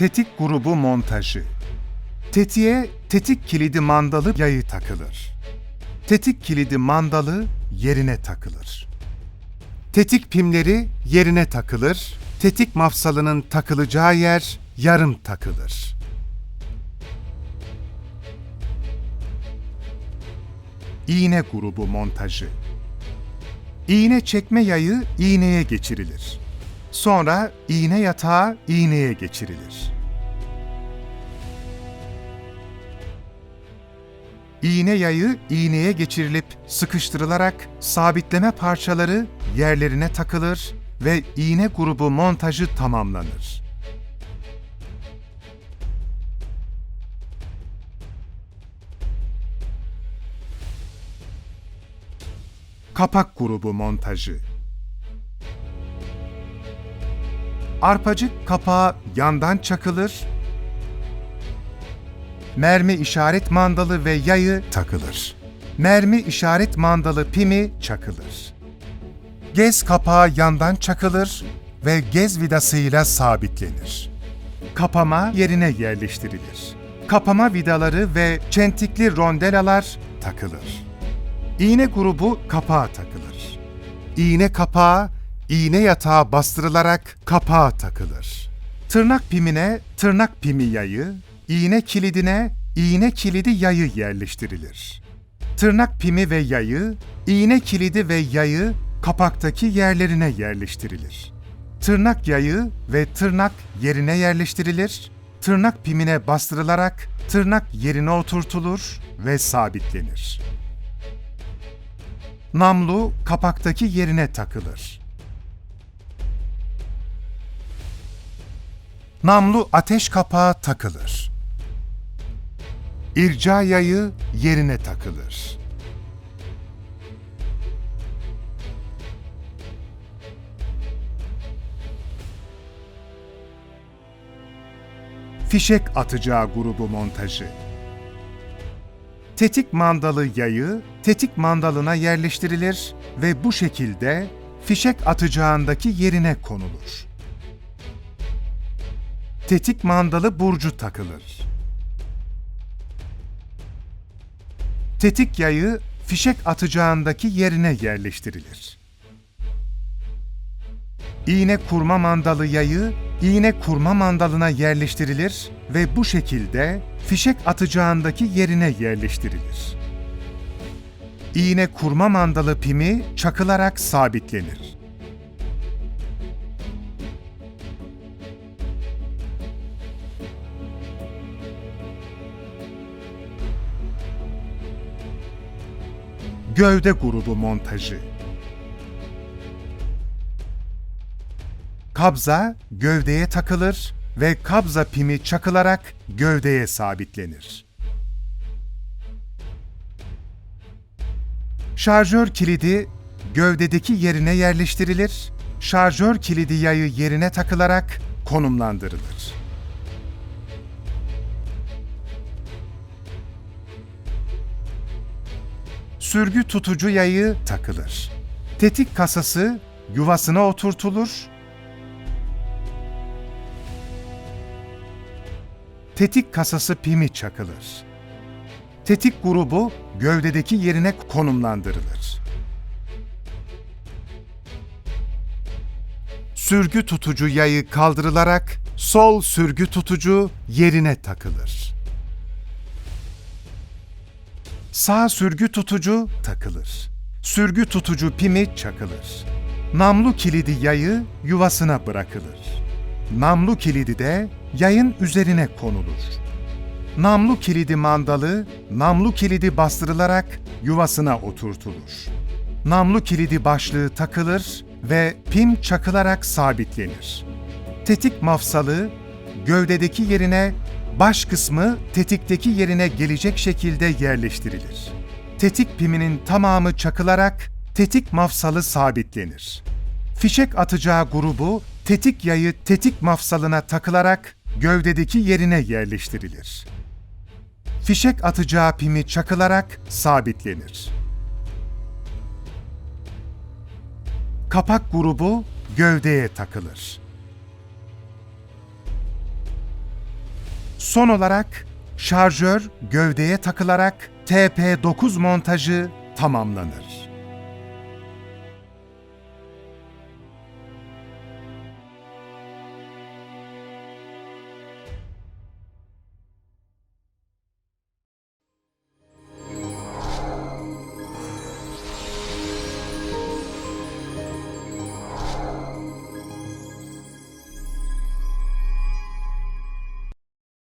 Tetik grubu montajı. Tetiğe tetik kilidi mandalı yayı takılır. Tetik kilidi mandalı yerine takılır. Tetik pimleri yerine takılır. Tetik mafsalının takılacağı yer yarım takılır. İğne grubu montajı. İğne çekme yayı iğneye geçirilir. Sonra iğne yatağı iğneye geçirilir. İğne yayı iğneye geçirilip sıkıştırılarak sabitleme parçaları yerlerine takılır ve iğne grubu montajı tamamlanır. Kapak grubu montajı Arpacık kapağı yandan çakılır, mermi işaret mandalı ve yayı takılır. Mermi işaret mandalı pimi çakılır. Gez kapağı yandan çakılır ve gez vidasıyla sabitlenir. Kapama yerine yerleştirilir. Kapama vidaları ve çentikli rondelalar takılır. İğne grubu kapağa takılır. İğne kapağı, iğne yatağa bastırılarak kapağa takılır. Tırnak pimine tırnak pimi yayı, iğne kilidine iğne kilidi yayı yerleştirilir. Tırnak pimi ve yayı, iğne kilidi ve yayı kapaktaki yerlerine yerleştirilir. Tırnak yayı ve tırnak yerine yerleştirilir. Tırnak pimine bastırılarak tırnak yerine oturtulur ve sabitlenir. Namlu kapaktaki yerine takılır. Namlu ateş kapağı takılır. İrca yayı yerine takılır. Fişek atacağı grubu montajı. Tetik mandalı yayı tetik mandalına yerleştirilir ve bu şekilde fişek atacağındaki yerine konulur. Tetik mandalı burcu takılır. Tetik yayı fişek atacağındaki yerine yerleştirilir. İğne kurma mandalı yayı iğne kurma mandalına yerleştirilir ve bu şekilde fişek atacağındaki yerine yerleştirilir. İğne kurma mandalı pimi çakılarak sabitlenir. Gövde grubu montajı Kabza gövdeye takılır ve kabza pimi çakılarak gövdeye sabitlenir. Şarjör kilidi gövdedeki yerine yerleştirilir, şarjör kilidi yayı yerine takılarak konumlandırılır. Sürgü tutucu yayı takılır. Tetik kasası yuvasına oturtulur tetik kasası pimi çakılır. Tetik grubu gövdedeki yerine konumlandırılır. Sürgü tutucu yayı kaldırılarak sol sürgü tutucu yerine takılır. Sağ sürgü tutucu takılır. Sürgü tutucu pimi çakılır. Namlu kilidi yayı yuvasına bırakılır. Namlu kilidi de yayın üzerine konulur. Namlu kilidi mandalı, namlu kilidi bastırılarak yuvasına oturtulur. Namlu kilidi başlığı takılır ve pim çakılarak sabitlenir. Tetik mafsalı, gövdedeki yerine, baş kısmı tetikteki yerine gelecek şekilde yerleştirilir. Tetik piminin tamamı çakılarak tetik mafsalı sabitlenir. Fişek atacağı grubu tetik yayı tetik mafsalına takılarak gövdedeki yerine yerleştirilir. Fişek atacağı pimi çakılarak sabitlenir. Kapak grubu gövdeye takılır. Son olarak şarjör gövdeye takılarak TP9 montajı tamamlanır.